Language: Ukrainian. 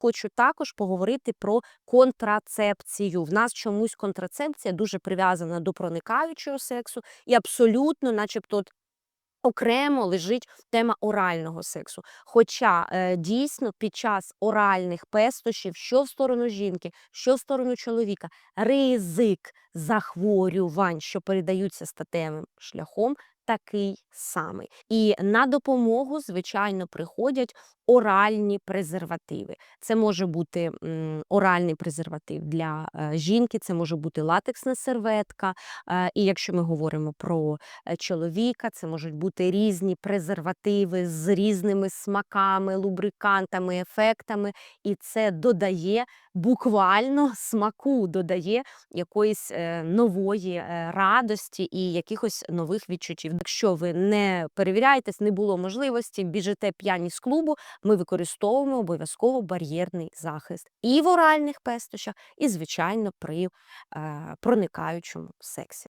Хочу також поговорити про контрацепцію. В нас чомусь контрацепція дуже прив'язана до проникаючого сексу і абсолютно, начебто, окремо лежить тема орального сексу. Хоча е, дійсно під час оральних пестощів, що в сторону жінки, що в сторону чоловіка, ризик захворювань, що передаються статевим шляхом, такий самий. І на допомогу, звичайно, приходять оральні презервативи. Це може бути оральний презерватив для е, жінки, це може бути латексна серветка. Е, і якщо ми говоримо про е, чоловіка, це можуть бути різні презервативи з різними смаками, лубрикантами, ефектами, і це додає буквально смаку, додає якоїсь нової радості і якихось нових відчуттів. Якщо ви не перевіряєтесь, не було можливості, біжите п'яні з клубу, ми використовуємо обов'язково бар'єрний захист і в оральних пестощах, і, звичайно, при е, проникаючому сексі.